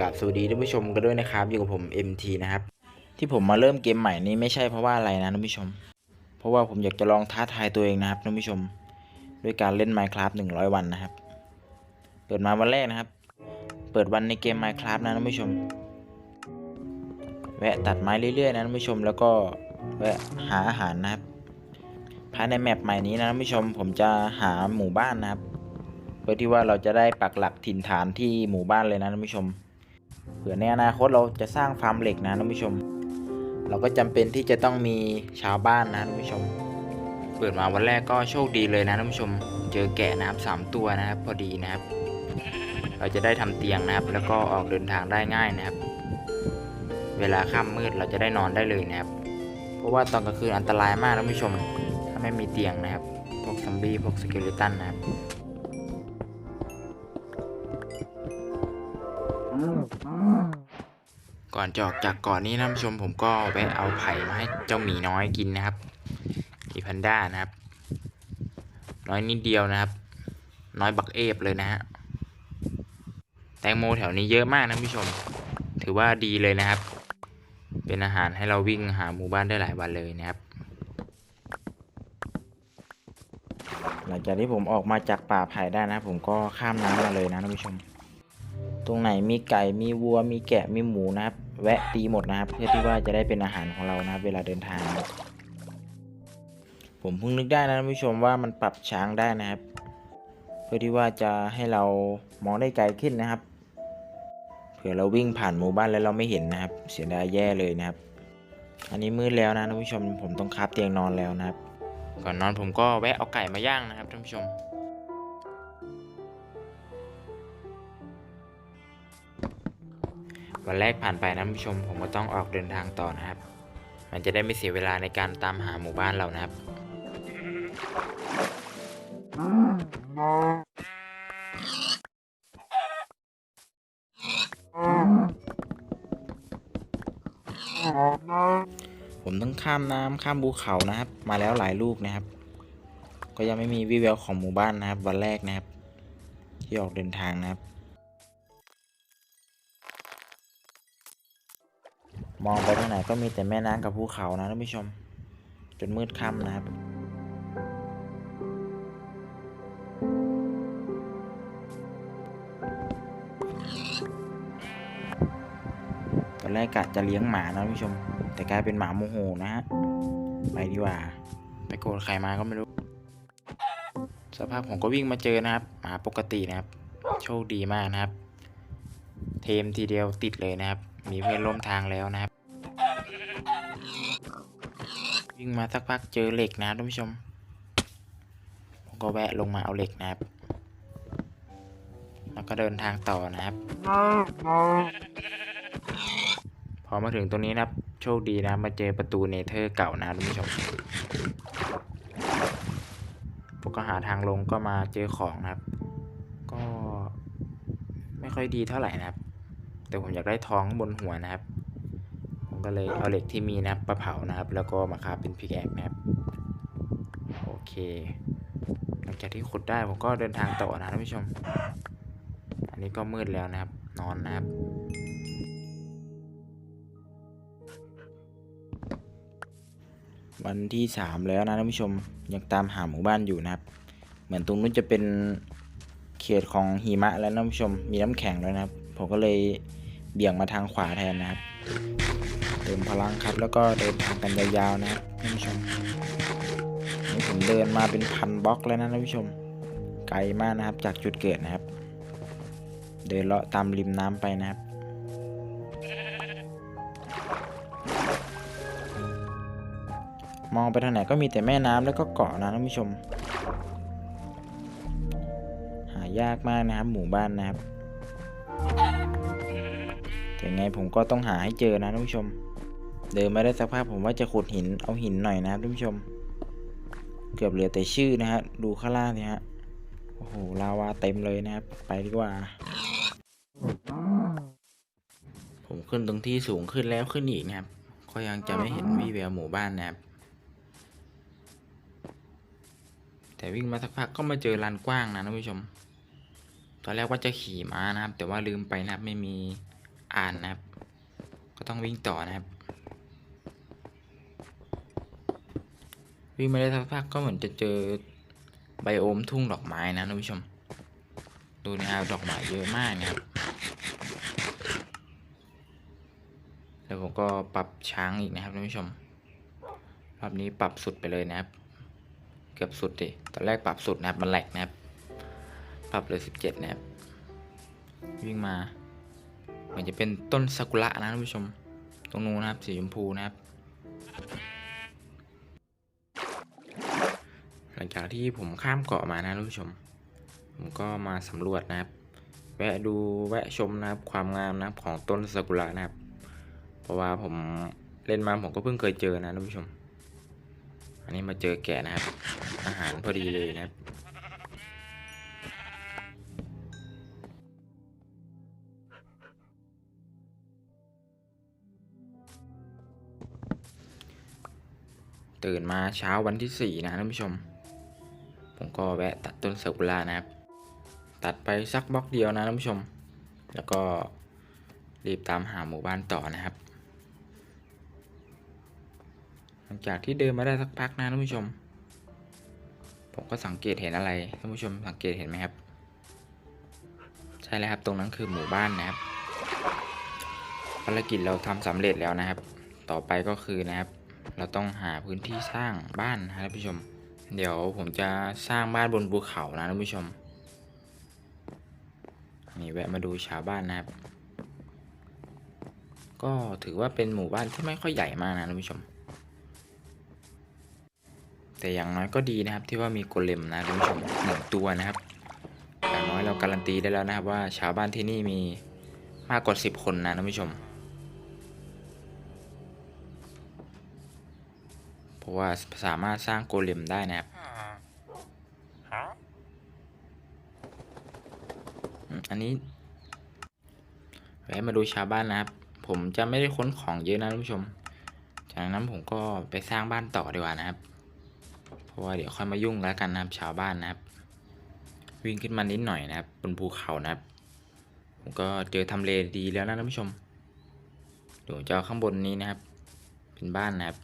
กับสวัสดีท่านผู้ชมกันด้วยนะครับอยู่กับผม MT นะครับ ที่ผมมาเริ่มเกมใหม่นี้ไม่ใช่เพราะว่าอะไรนะท่านผู้ชม เพราะว่าผมอยากจะลองท้าทายตัวเองนะครับท่านผู้ชม ด้วยการเล่น Minecraft 100 วันนะครับ เปิดมาวันแรกนะครับ เปิดวันในเกม Minecraft นะท่านผู้ชม แวะตัดไม้เรื่อยๆนะท่านผู้ชม แล้วก็แวะหาอาหารนะครับภายในแมปใหม่นี้นะท่านผู้ชม ผมจะหาหมู่บ้านนะครับ เพื่อที่ว่าเราจะได้ปักหลักถิ่นฐานที่หมู่บ้านเลยนะท่านผู้ชม เผื่อในอนาคตเราจะสร้างฟาร์มเหล็กนะท่านผู้ชม เราก็จำเป็นที่จะต้องมีชาวบ้านนะท่านผู้ชม เปิดมาวันแรกก็โชคดีเลยนะท่านผู้ชม เจอแกะนะครับสามตัวนะครับ พอดีนะครับ เราจะได้ทำเตียงนะครับ แล้วก็ออกเดินทางได้ง่ายนะครับ เวลาค่ำมืดเราจะได้นอนได้เลยนะครับ เพราะว่าตอนกลางคืนอันตรายมากนะท่านผู้ชม ถ้าไม่มีเตียงนะครับ พวกซอมบี้พวกสเกเลตันนะครับ ก่อนจะออกจากก่อนนี้นะท่านผู้ชมผมก็ไปเอาไผ่มาให้เจ้าหมีน้อยกินนะครับอีแพนด้านะครับ น้อยนิดเดียวนะครับ น้อยบักเอฟเลยนะฮะแตงโมแถวนี้เยอะมากนะท่านผู้ชม ถือว่าดีเลยนะครับ เป็นอาหารให้เราวิ่งหาหมู่บ้านได้หลายวันเลยนะครับ หลังจากที่ผมออกมาจากป่าไผ่ได้นะ ผมก็ข้ามน้ำมาเลยนะท่านผู้ชม ตรงไหนมีไก่มีวัวมีแกะมีหมูนะครับ แวะตีหมดนะครับ เพื่อที่ว่าจะได้เป็นอาหารของเรานะครับเวลาเดินทาง ผมเพิ่งนึกได้นะท่านผู้ชมว่ามันปรับช้างได้นะครับ เพื่อที่ว่าจะให้เรามองได้ไกลขึ้นนะครับเผื่อเราวิ่งผ่านหมู่บ้านแล้วเราไม่เห็นนะครับ เสียดายแย่เลยนะครับ อันนี้มืดแล้วนะท่านผู้ชมผมต้องคาบเตียงนอนแล้วนะครับ ก่อนนอนผมก็แวะเอาไก่มาย่างนะครับท่านผู้ชม วันแรกผ่านไปนะผู้ชมผมก็ต้องออกเดินทางต่อนะครับ มันจะได้ไม่เสียเวลาในการตามหาหมู่บ้านเรานะครับ ผมต้องข้ามน้ำข้ามภูเขานะครับ มาแล้วหลายลูกนะครับ ก็ยังไม่มีวิแววของหมู่บ้านนะครับ วันแรกนะครับ ที่ออกเดินทางนะครับ มองไปทางไหนก็มีแต่แม่น้ำกับภูเขานะท่านผู้ชม จนมืดค่ำนะครับ ตอนแรกกะจะเลี้ยงหมานะท่านผู้ชม แต่กลายเป็นหมาโมโหนะฮะ ไปดีกว่า ไปโกรธใครมาก็ไม่รู้ สภาพผมก็วิ่งมาเจอนะครับ หมาปกตินะครับ โชคดีมากนะครับ เทมทีเดียวติดเลยนะครับ มีเพื่อนร่วมทางแล้วนะครับ วิ่งมาสักพักเจอเหล็กนะท่านผู้ชม ผมก็แวะลงมาเอาเหล็กนะครับ แล้วก็เดินทางต่อนะครับ พอมาถึงตรงนี้นะครับ โชคดีนะมาเจอประตูเนเธอร์เก่านะท่านผู้ชมผมก็หาทางลงก็มาเจอของนะครับ ก็ไม่ค่อยดีเท่าไหร่นะครับ แต่ผมอยากได้ทองข้างบนหัวนะครับ ก็เลยเอาเหล็กที่มีนะครับมาเผานะครับ แล้วก็มาคาเป็นพิกแอกนะครับโอเค หลังจากที่ขุดได้ผมก็เดินทางต่อนะท่านผู้ชม อันนี้ก็มืดแล้วนะครับ นอนนะครับวันที่สามแล้วนะท่านผู้ชมยังตามหาหมู่บ้านอยู่นะครับ เหมือนตรงนู้นจะเป็นเขตของหิมะแล้วนะท่านผู้ชมมีน้ำแข็งด้วยนะครับ ผมก็เลยเบี่ยงมาทางขวาแทนนะครับ มพลังครับ แล้วก็เดินทางกันยาวๆนะท่านผู้ชมนี่ผมเดินมาเป็นพันบล็อกแล้วนะท่านผู้ชม ไกลมากนะครับ จากจุดเกิดนะครับ เดินเลาะตามริมน้ำไปนะครับมองไปทางไหนก็มีแต่แม่น้ำแล้วก็เกาะนะท่านผู้ชม หายากมากนะครับ หมู่บ้านนะครับแต่ไงผมก็ต้องหาให้เจอนะท่านผู้ชม เดินมาได้สักพักผมว่าจะขุดหินเอาหินหน่อยนะครับท่านผู้ชม เกือบเหลือแต่ชื่อนะฮะดูข้างล่างสิฮะโอ้โหลาวาเต็มเลยนะครับ ไปดีกว่า ผมขึ้นตรงที่สูงขึ้นแล้วขึ้นอีกนะครับก็ยังจะไม่เห็นวี่แววหมู่บ้านนะครับ แต่วิ่งมาสักพักก็มาเจอลานกว้างนะท่านผู้ชม ตอนแรกว่าจะขี่ม้านะครับ แต่ว่าลืมไปนะครับไม่มีอ่านนะครับ ก็ต้องวิ่งต่อนะครับ วิ่งมาได้สักพักก็เหมือนจะเจอไบโอมทุ่งดอกไม้นะท่านผู้ชม ดูนะครับดอกไม้เยอะมากนะครับแล้วผมก็ปรับช้างอีกนะครับท่านผู้ชมรอบนี้ปรับสุดไปเลยนะครับ เกือบสุดดิตอนแรกปรับสุดนะครับมันแหลกนะครับ ปรับเลยสิบเจ็ดนะครับวิ่งมาเหมือนจะเป็นต้นซากุระนะท่านผู้ชม ตรงนู้นนะครับสีชมพูนะครับ ห ลังจากที่ผมข้ามเกาะมานะท่านผู้ชม ผมก็มาสำรวจนะครับ แวะดูแวะชมนะครับความงามนะครับของต้นซากุระนะครับ เพราะว่าผมเล่นมาผมก็เพิ่งเคยเจอนะท่านผู้ชม อันนี้มาเจอแกะนะครับ อาหารพอดีเลยนะครับตื่นมาเช้าวันที่สี่นะท่านผู้ชม ผมก็แวะตัดต้นซากุระนะครับ ตัดไปสักบล็อกเดียวนะท่านผู้ชม แล้วก็รีบตามหาหมู่บ้านต่อนะครับ หลังจากที่เดินมาได้สักพักนะท่านผู้ชม ผมก็สังเกตเห็นอะไรท่านผู้ชมสังเกตเห็นไหมครับ ใช่แล้วครับตรงนั้นคือหมู่บ้านนะครับภารกิจเราทำสำเร็จแล้วนะครับ ต่อไปก็คือนะครับ เราต้องหาพื้นที่สร้างบ้านนะครับท่านผู้ชม เดี๋ยวผมจะสร้างบ้านบนภูเขานะท่านผู้ชม นี่แวะมาดูชาวบ้านนะครับ ก็ถือว่าเป็นหมู่บ้านที่ไม่ค่อยใหญ่มากนะท่านผู้ชม แต่อย่างน้อยก็ดีนะครับที่ว่ามีโกเลมนะท่านผู้ชมหนึ่งตัวนะครับ อย่างน้อยเราการันตีได้แล้วนะครับว่าชาวบ้านที่นี่มีมากกว่าสิบคนนะท่านผู้ชม เพราะว่าสามารถสร้างโกเลมได้นะครับอันนี้แวะมาดูชาวบ้านนะครับ ผมจะไม่ได้ค้นของเยอะนะท่านผู้ชม จากนั้นผมก็ไปสร้างบ้านต่อดีกว่านะครับ เพราะว่าเดี๋ยวค่อยมายุ่งแล้วกันนะครับชาวบ้านนะครับ วิ่งขึ้นมานิดหน่อยนะครับบนภูเขานะครับ ผมก็เจอทำเลดีแล้วนะท่านผู้ชมเดี๋ยวจะเอาข้างบนนี้นะครับ เป็นบ้านนะครับ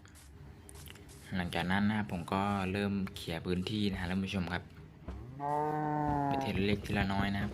หลังจากนั้นนะครับผมก็เริ่มเขี่ยพื้นที่นะฮะท่านผู้ชมครับไปทีละเล็กทีละน้อยนะครับ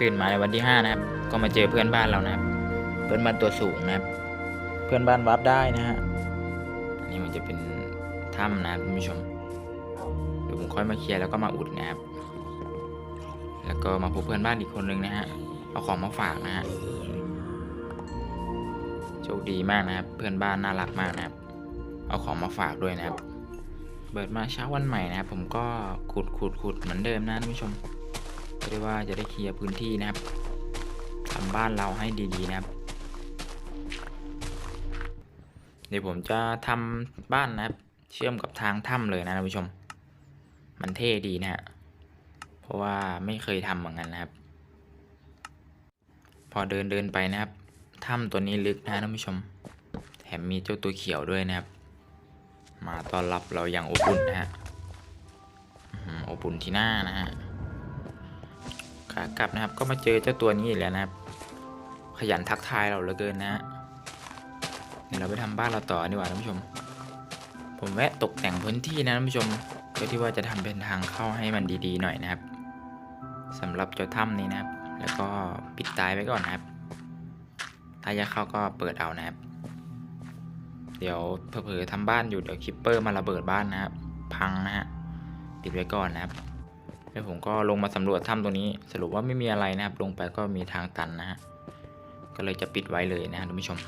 ตื่นมาในวันที่ห้านะครับ ก็มาเจอเพื่อนบ้านเรานะครับ เพื่อนบ้านตัวสูงนะครับ เพื่อนบ้านวับได้นะฮะอันนี้มันจะเป็นถ้ำนะครับคุณผู้ชมเดี๋ยวผมค่อยมาเคลียร์แล้วก็มาอุดนะครับ แล้วก็มาพบเพื่อนบ้านอีกคนนึงนะฮะ เอาของมาฝากนะฮะ โชคดีมากนะครับ เพื่อนบ้านน่ารักมากนะครับ เอาของมาฝากด้วยนะครับ เปิดมาเช้าวันใหม่นะครับ ผมก็ขุดขุดขุดเหมือนเดิมนะท่านผู้ชม ก็ได้ว่าจะได้เคลียร์พื้นที่นะครับทำบ้านเราให้ดีๆนะครับ เดี๋ยวผมจะทำบ้านนะครับ เชื่อมกับทางถ้ำเลยนะท่านผู้ชม มันเท่ดีนะฮะเพราะว่าไม่เคยทำเหมือนกันนะครับ พอเดินเดินไปนะครับถ้ำตัวนี้ลึกนะท่านผู้ชม แถมมีเจ้าตัวเขียวด้วยนะครับ มาต้อนรับเราอย่างอบอุ่นนะฮะอบอุ่นที่หน้านะฮะ ขากลับนะครับ ก็มาเจอเจ้าตัวนี้อีกแล้วนะครับ ขยันทักทายเราเหลือเกินนะฮะเดี๋ยวเราไปทำบ้านเราต่อดีกว่าท่านผู้ชม ผมแวะตกแต่งพื้นที่นะท่านผู้ชมเพื่อที่ว่าจะทำเป็นทางเข้าให้มันดีๆหน่อยนะครับสำหรับเจ้าถ้ำนี้นะครับ แล้วก็ปิดตายไว้ก่อนนะครับ ถ้าจะเข้าก็เปิดเอานะครับ เดี๋ยวเผลอๆทำบ้านอยู่เดี๋ยวคิปเปอร์มาระเบิดบ้านนะครับ พังนะฮะปิดไว้ก่อนนะครับ แล้วผมก็ลงมาสำรวจถ้ำตรงนี้ สรุปว่าไม่มีอะไรนะครับ ลงไปก็มีทางตันนะฮะ ก็เลยจะปิดไว้เลยนะท่านผู้ชม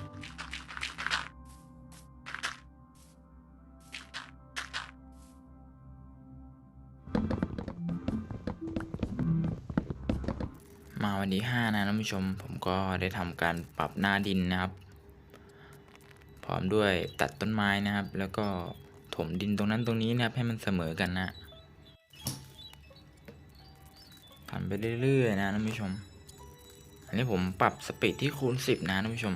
มาวันที่5นะท่านผู้ชม ผมก็ได้ทำการปรับหน้าดินนะครับ พร้อมด้วยตัดต้นไม้นะครับ แล้วก็ถมดินตรงนั้นตรงนี้นะครับให้มันเสมอกันนะ ทำไปเรื่อยๆนะท่านผู้ชม อันนี้ผมปรับสปีดที่คูณ 10 นะท่านผู้ชม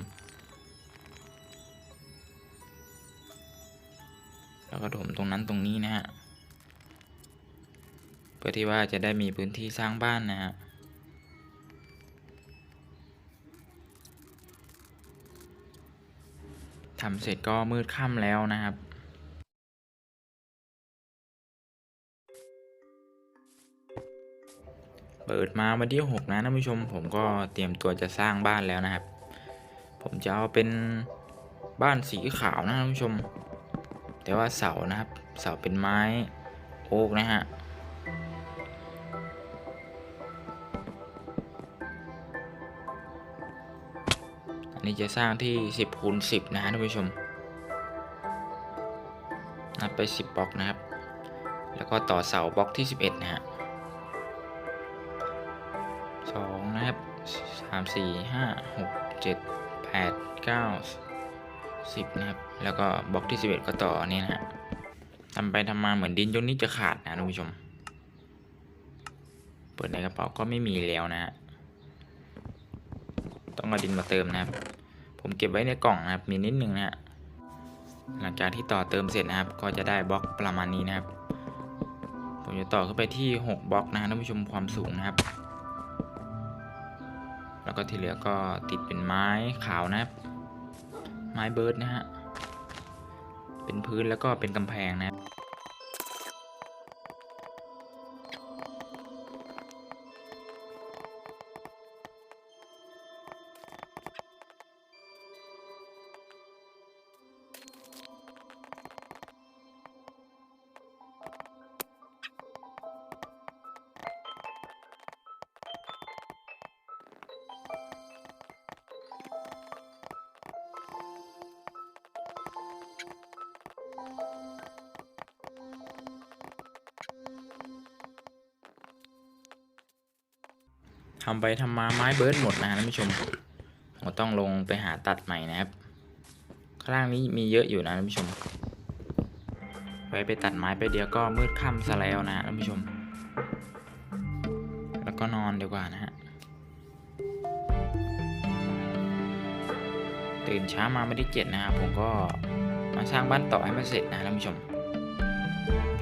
แล้วก็ถมตรงนั้นตรงนี้นะฮะ เพื่อที่ว่าจะได้มีพื้นที่สร้างบ้านนะฮะทำเสร็จก็มืดค่ำแล้วนะครับ เปิดมาวันที่ 6 นะท่านผู้ชม ผมก็เตรียมตัวจะสร้างบ้านแล้วนะครับ ผมจะเอาเป็นบ้านสีขาวนะท่านผู้ชม แต่ว่าเสานะครับ เสาเป็นไม้โอ๊กนะฮะอันนี้จะสร้างที่ 10คูณ10 นะฮะท่านผู้ชม นับไป 10บล็อกนะครับ แล้วก็ต่อเสาบล็อกที่ 11 นะฮะ สามสี่ห้าหกเจ็ดแปดเก้าสิบนะครับ แล้วก็บล็อกที่11ก็ต่อนนี้นะฮะทำไปทำมาเหมือนดินยกนี้จะขาดนะท่านผู้ชม เปิดในกระเป๋าก็ไม่มีแล้วนะฮะ ต้องเอาดินมาเติมนะครับ ผมเก็บไว้ในกล่องนะครับ มีนิดนึงนะฮะ หลังจากที่ต่อเติมเสร็จนะครับ ก็จะได้บล็อกประมาณนี้นะครับ ผมจะต่อขึ้นไปที่ 6บล็อกนะฮะท่านผู้ชมความสูงนะครับ แล้วก็ที่เหลือก็ติดเป็นไม้ขาวนะครับ ไม้เบิร์ดนะฮะ เป็นพื้นแล้วก็เป็นกำแพงนะครับ ทำไปทำมาไม้เบิร์ดหมดนะฮะท่านผู้ชมผมต้องลงไปหาตัดใหม่นะครับ ข้างล่างนี้มีเยอะอยู่นะท่านผู้ชม ไว้ไปตัดไม้ไปเดียวก็มืดค่ำซะแล้วนะฮะท่านผู้ชม แล้วก็นอนดีกว่านะฮะ ตื่นเช้ามาไม่ได้เจ็ดนะครับผมก็มาสร้างบ้านต่อให้มันเสร็จนะท่านผู้ชม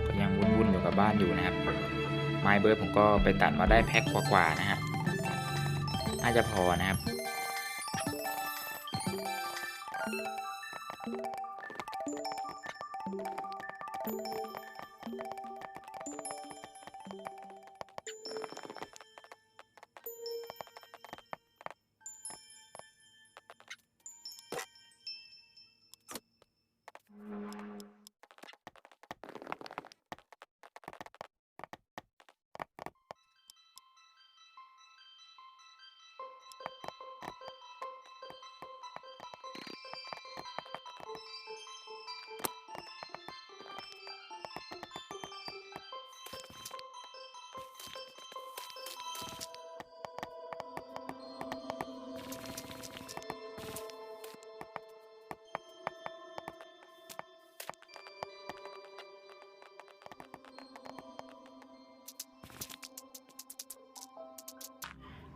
ก็ยังวุ่นๆอยู่กับบ้านอยู่นะครับไม้เบิร์ดผมก็ไปตัดมาได้แพ็คกว่าๆนะฮะ น่าจะพอนะครับ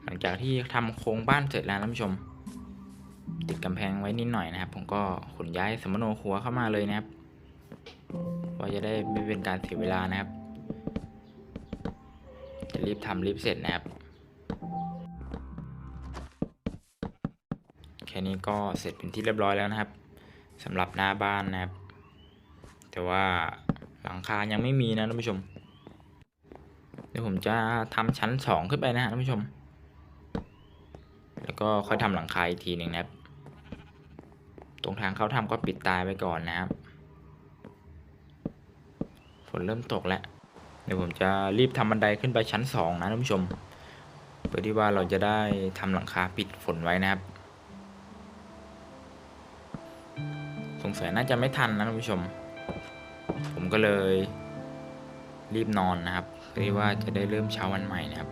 หลังจากที่ทำโครงบ้านเสร็จแล้วท่านผู้ชม ติดกำแพงไว้นิดหน่อยนะครับ ผมก็ขนย้ายสมโนครัวเข้ามาเลยนะครับว่าจะได้ไม่เป็นการเสียเวลานะครับ จะรีบทำรีบเสร็จนะครับ แค่นี้ก็เสร็จเป็นที่เรียบร้อยแล้วนะครับสำหรับหน้าบ้านนะครับ แต่ว่าหลังคายังไม่มีนะท่านผู้ชม เดี๋ยวผมจะทำชั้นสองขึ้นไปนะฮะท่านผู้ชม แล้วก็ค่อยทำหลังคาอีกทีหนึ่งนะครับ ตรงทางเข้าถ้ำก็ปิดตายไปก่อนนะครับ ฝนเริ่มตกแล้ว เดี๋ยวผมจะรีบทำบันไดขึ้นไปชั้นสองนะท่านผู้ชม เพื่อที่ว่าเราจะได้ทำหลังคาปิดฝนไว้นะครับ สงสัยน่าจะไม่ทันนะท่านผู้ชม ผมก็เลยรีบนอนนะครับเพื่อที่ว่าจะได้เริ่มเช้าวันใหม่นะครับ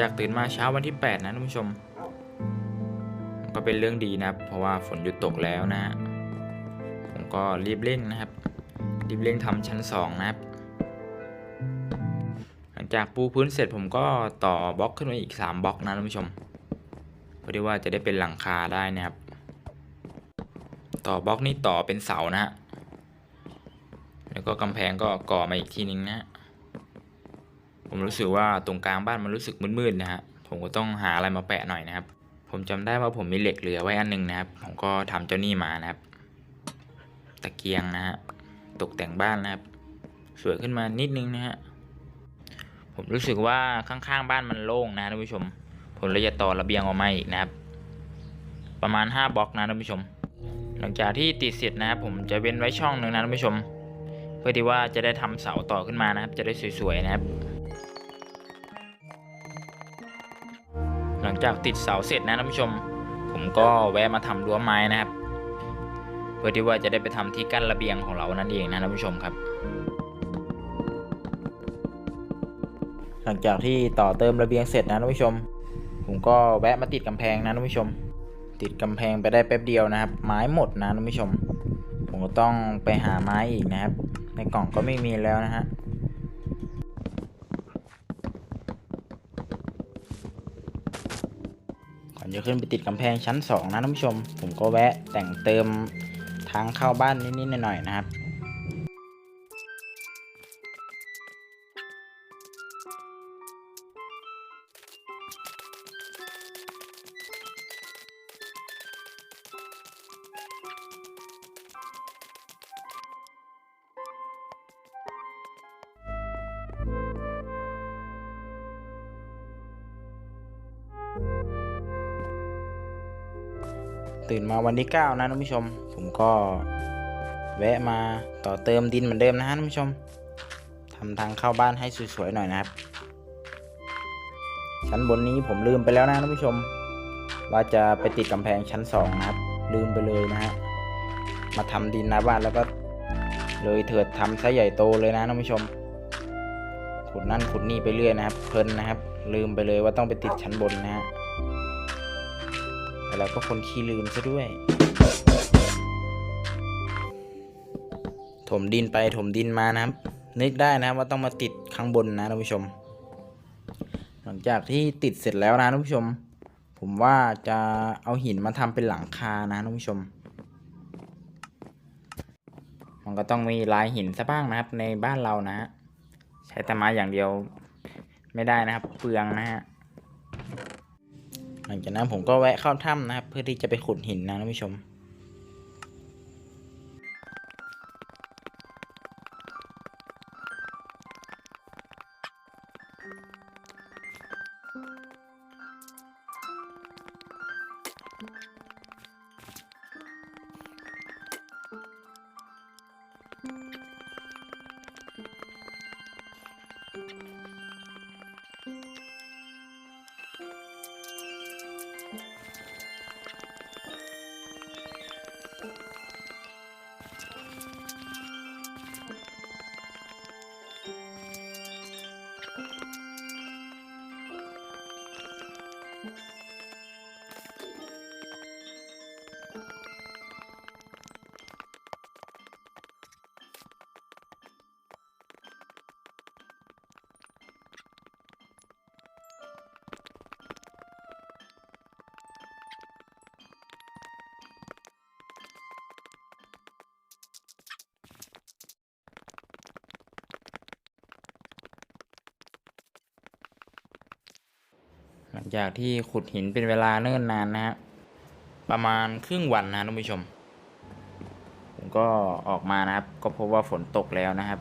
จากตื่นมาเช้าวันที่ 8 นะท่านผู้ชม ก็เป็นเรื่องดีนะครับ เพราะว่าฝนหยุดตกแล้วนะฮะผมก็รีบเร่งนะครับ รีบเร่งทำชั้น 2 นะครับ หลังจากปูพื้นเสร็จผมก็ต่อบล็อกขึ้นมาอีก 3บล็อกนะท่านผู้ชมเพื่อที่ว่าจะได้เป็นหลังคาได้นะครับ ต่อบล็อกนี้ต่อเป็นเสานะฮะแล้วก็กำแพงก็ก่อมาอีกทีนึงนะฮะ ผมรู้สึกว่าตรงกลางบ้านมันรู้สึกมืดๆนะฮะผมก็ต้องหาอะไรมาแปะหน่อยนะครับ ผมจำได้ว่าผมมีเหล็กเหลือไว้อันหนึงนะครับ ผมก็ทำเจ้านี่มานะครับ ตะเกียงนะฮะตกแต่งบ้านนะครับ สวยขึ้นมานิดนึงนะฮะผมรู้สึกว่าข้างๆบ้านมันโล่งนะท่านผู้ชม ผมเลยจะต่อระเบียงออกมาอีกนะครับ ประมาณ 5บล็อกนะท่านผู้ชม หลังจากที่ติดเสร็จนะครับ ผมจะเว้นไว้ช่องหนึ่งนะท่านผู้ชม เพื่อที่ว่าจะได้ทำเสาต่อขึ้นมานะครับ จะได้สวยๆนะครับ จากติดเสาเสร็จนะท่านผู้ชม ผมก็แวะมาทำรั้วไม้นะครับ เพื่อที่ว่าจะได้ไปทำที่กั้นระเบียงของเรานั่นเองนะท่านผู้ชมครับ หลังจากที่ต่อเติมระเบียงเสร็จนะท่านผู้ชม ผมก็แวะมาติดกำแพงนะท่านผู้ชม ติดกำแพงไปได้แป๊บเดียวนะครับ ไม้หมดนะท่านผู้ชม ผมก็ต้องไปหาไม้อีกนะครับ ในกล่องก็ไม่มีแล้วนะฮะ จะขึ้นไปติดกำแพงชั้นสองนะท่านผู้ชม ผมก็แวะแต่งเติมทางเข้าบ้านนิดๆหน่อยๆนะครับ นมาวันที่ 9 นะท่านผู้ชม ผมก็แวะมาต่อเติมดินเหมือนเดิมนะฮะท่านผู้ชมทำทางเข้าบ้านให้สวยๆหน่อยนะครับ ชั้นบนนี้ผมลืมไปแล้วนะท่านผู้ชม ว่าจะไปติดกำแพงชั้น 2 นะครับ ลืมไปเลยนะฮะมาทำดินหน้าบ้านแล้วก็เลยเถิดทำซะใหญ่โตเลยนะท่านผู้ชม ขุดนั่นขุดนี่ไปเรื่อยนะครับเพลินนะครับ ลืมไปเลยว่าต้องไปติดชั้นบนนะฮะ แล้วก็คนขี้ลืมซะด้วย ถมดินไปถมดินมานะครับ นึกได้นะครับว่าต้องมาติดข้างบนนะท่านผู้ชม หลังจากที่ติดเสร็จแล้วนะท่านผู้ชม ผมว่าจะเอาหินมาทำเป็นหลังคานะท่านผู้ชม มันก็ต้องมีลายหินซะบ้างนะครับในบ้านเรานะฮะใช้แต่ไม้อย่างเดียวไม่ได้นะครับ เปลืองนะฮะ หลังจากนั้นผมก็แวะเข้าถ้ำนะครับ เพื่อที่จะไปขุดหินนะท่านผู้ชมห ลังจากที่ขุดหินเป็นเวลาเนิ่นนานนะฮะประมาณครึ่งวันนะท่านผู้ชม ผมก็ออกมานะครับ ก็พบว่าฝนตกแล้วนะครับ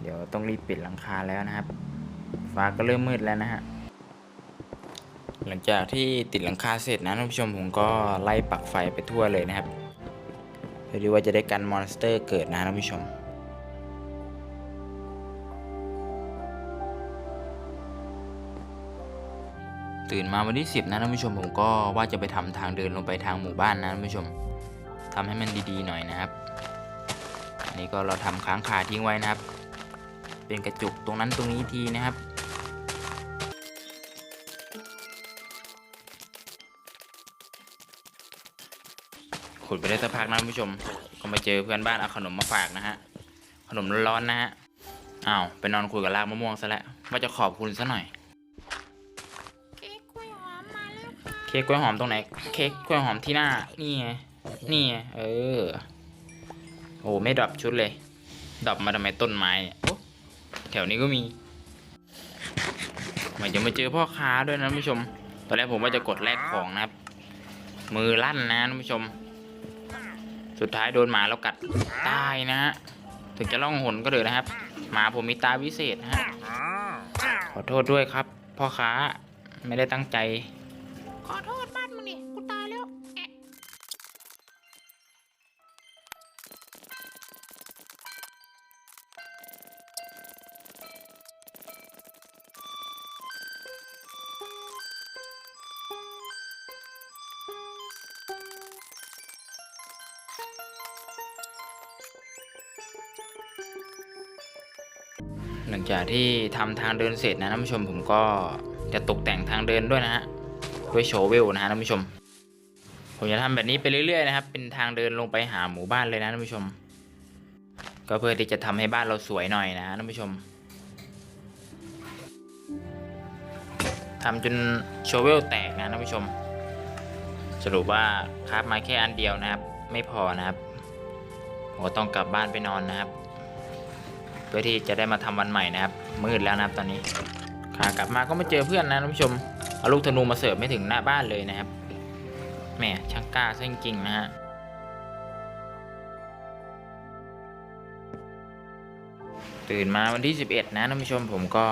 เดี๋ยวต้องรีบปิดหลังคาแล้วนะครับ ฟ้าก็เริ่มมืดแล้วนะฮะหลังจากที่ติดหลังคาเสร็จนะท่านผู้ชมผมก็ไล่ปักไฟไปทั่วเลยนะครับเพื่อที่ว่าจะได้กันมอนสเตอร์เกิดนะท่านผู้ชม ตื่นมาวันที่ 10 นะท่านผู้ชมผมก็ว่าจะไปทำทางเดินลงไปทางหมู่บ้านนะท่านผู้ชมทำให้มันดีๆหน่อยนะครับ อันนี้ก็เราทำค้างคาทิ้งไว้นะครับ เป็นกระจุกตรงนั้นตรงนี้ทีนะครับขุดไปได้สักพักนะท่านผู้ชม ก็มาเจอเพื่อนบ้านเอาขนมมาฝากนะฮะ ขนมร้อนๆนะฮะ อ้าวไปนอนคุยกับรากมะม่วงซะแล้วว่าจะขอบคุณซะหน่อย เค้กกล้วยหอมตรงไหน เค้กกล้วยหอมที่หน้า นี่ไง นี่ไง เออ โอ้ไม่ดรอปชุดเลยดรอปมาทำไมต้นไม้เนี่ยโอ้แถวนี้ก็มีหมายจะมาเจอพ่อค้าด้วยนะท่านผู้ชม ตอนแรกผมว่าจะกดแลกของนะครับ มือลั่นนะท่านผู้ชม สุดท้ายโดนหมาแล้วกัด ตายนะฮะ ถึงจะล่องหนก็เถอนะครับ หมาผมมีตาวิเศษนะฮะ ขอโทษด้วยครับ พ่อค้า ไม่ได้ตั้งใจ ขอโทษบ้านมึงดิกูตายแล้วแอะหลังจากที่ทำทางเดินเสร็จนะท่านผู้ชมผมก็จะตกแต่งทางเดินด้วยนะฮะ ด้วยโชว์เวลนะฮะท่านผู้ชม ผมจะทำแบบนี้ไปเรื่อยๆนะครับ เป็นทางเดินลงไปหาหมู่บ้านเลยนะท่านผู้ชม ก็เพื่อที่จะทำให้บ้านเราสวยหน่อยนะท่านผู้ชมทำจนโชว์เวลแตกนะท่านผู้ชม สรุปว่าคราฟมาแค่อันเดียวนะครับ ไม่พอนะครับผมก็ต้องกลับบ้านไปนอนนะครับ เพื่อที่จะได้มาทำวันใหม่นะครับมืดแล้วนะครับตอนนี้ขากลับมาก็มาเจอเพื่อนนะท่านผู้ชม เอาลูกธนูมาเสิร์ฟไม่ถึงหน้าบ้านเลยนะครับแหมช่างกล้าซะจริงๆนะฮะตื่นมาวันที่ 11 นะท่านผู้ชมผมก็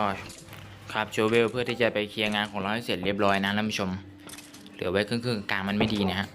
ขับโชเวลเพื่อที่จะไปเคลียร์งานของเราให้เสร็จเรียบร้อยนะท่านผู้ชม เหลือไว้ครึ่งๆกลางมันไม่ดีนะฮะ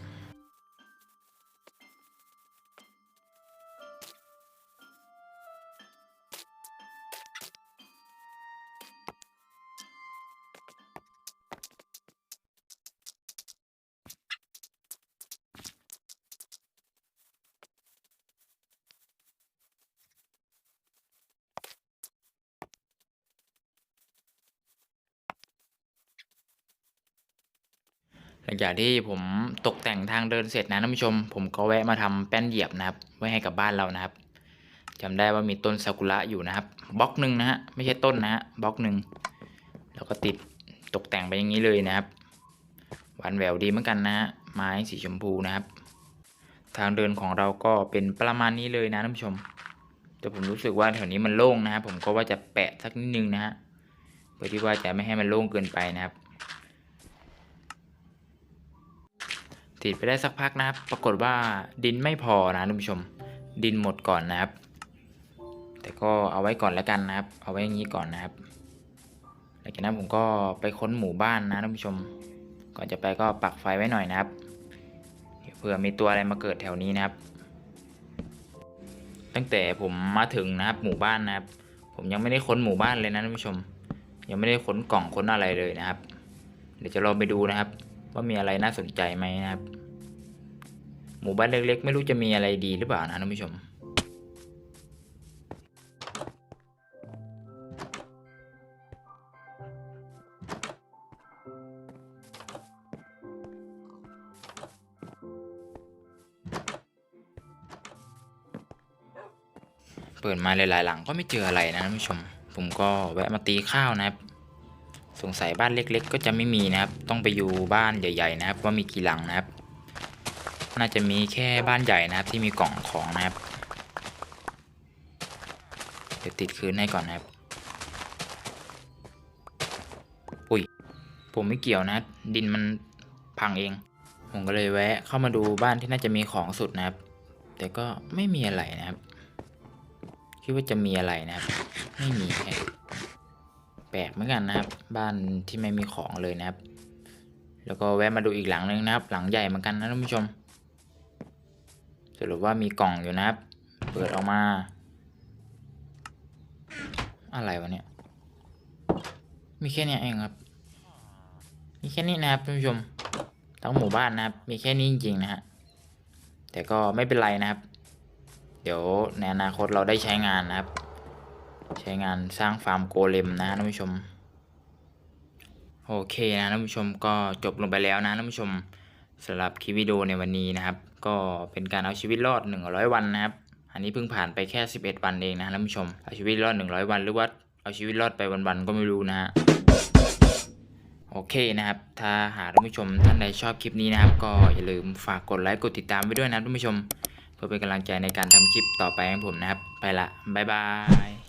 หลังจากที่ผมตกแต่งทางเดินเสร็จนะท่านผู้ชม ผมก็แวะมาทำแป้นเหยียบนะครับ ไว้ให้กับบ้านเรานะครับจำได้ว่ามีต้นซากุระอยู่นะครับบล็อกหนึ่งนะฮะไม่ใช่ต้นนะฮะบล็อกหนึ่งแล้วก็ติดตกแต่งไปอย่างนี้เลยนะครับหวานแหววดีเหมือนกันนะฮะไม้สีชมพูนะครับ ทางเดินของเราก็เป็นประมาณนี้เลยนะท่านผู้ชม แต่ผมรู้สึกว่าแถวนี้มันโล่งนะครับผมก็ว่าจะแปะสักนิดนึงนะฮะเพื่อที่ว่าจะไม่ให้มันโล่งเกินไปนะครับ ติดไปได้สักพักนะครับ ปรากฏว่าดินไม่พอนะท่านผู้ชม ดินหมดก่อนนะครับ แต่ก็เอาไว้ก่อนแล้วกันนะครับ เอาไว้อย่างนี้ก่อนนะครับหลังจากนั้นผมก็ไปค้นหมู่บ้านนะท่านผู้ชม ก่อนจะไปก็ปักไฟไว้หน่อยนะครับเผื่อมีตัวอะไรมาเกิดแถวนี้นะครับ ตั้งแต่ผมมาถึงนะครับหมู่บ้านนะครับ ผมยังไม่ได้ค้นหมู่บ้านเลยนะท่านผู้ชม ยังไม่ได้ค้นกล่องค้นอะไรเลยนะครับ เดี๋ยวจะลองไปดูนะครับ ว่ามีอะไรน่าสนใจไหมนะครับ หมู่บ้านเล็กๆ ไม่รู้จะมีอะไรดีหรือเปล่านะท่านผู้ชม เปิดมาหลายๆหลังก็ไม่เจออะไรนะท่านผู้ชม ผมก็แวะมาตีข้าวนะครับ สงสัยบ้านเล็ก ๆ ก็จะไม่มีนะครับ ต้องไปอยู่บ้านใหญ่ ๆ นะครับ ว่ามีกี่หลังนะครับ น่าจะมีแค่บ้านใหญ่นะครับที่มีกล่องของนะครับเดี๋ยวติดคืนให้ก่อนนะครับ อุ้ย ผมไม่เกี่ยวนะ ดินมันพังเอง ผมก็เลยแวะเข้ามาดูบ้านที่น่าจะมีของสุดนะครับ แต่ก็ไม่มีอะไรนะครับ คิดว่าจะมีอะไรนะครับ ไม่มีแฮะแปลกเหมือนกันนะครับ บ้านที่ไม่มีของเลยนะครับ แล้วก็แวะมาดูอีกหลังนึงนะครับ หลังใหญ่เหมือนกันนะท่านผู้ชม สรุปว่ามีกล่องอยู่นะครับ เปิดออกมา อะไรวะเนี่ย มีแค่นี้เองครับ มีแค่นี้นะครับท่านผู้ชม ทั้งหมู่บ้านนะครับ มีแค่นี้จริงๆนะฮะ แต่ก็ไม่เป็นไรนะครับ เดี๋ยวในอนาคตเราได้ใช้งานนะครับ ใช้งานสร้างฟาร์มโกเลมนะท่านผู้ชม โอเคนะท่านผู้ชมก็จบลงไปแล้วนะท่านผู้ชมสำหรับคลิปวิดีโอในวันนี้นะครับ ก็เป็นการเอาชีวิตรอด 100 วันนะครับ อันนี้เพิ่งผ่านไปแค่ 11 วันเองนะท่านผู้ชมเอาชีวิตรอด 100 วันหรือว่าเอาชีวิตรอดไปวันๆก็ไม่รู้นะฮะโอเคนะครับ ถ้าหากท่านผู้ชมท่านใดชอบคลิปนี้นะครับ ก็อย่าลืมฝากกดไลค์กดติดตามไว้ด้วยนะท่านผู้ชม เพื่อเป็นกำลังใจในการทำคลิปต่อไปของผมนะครับ ไปละ บ๊ายบาย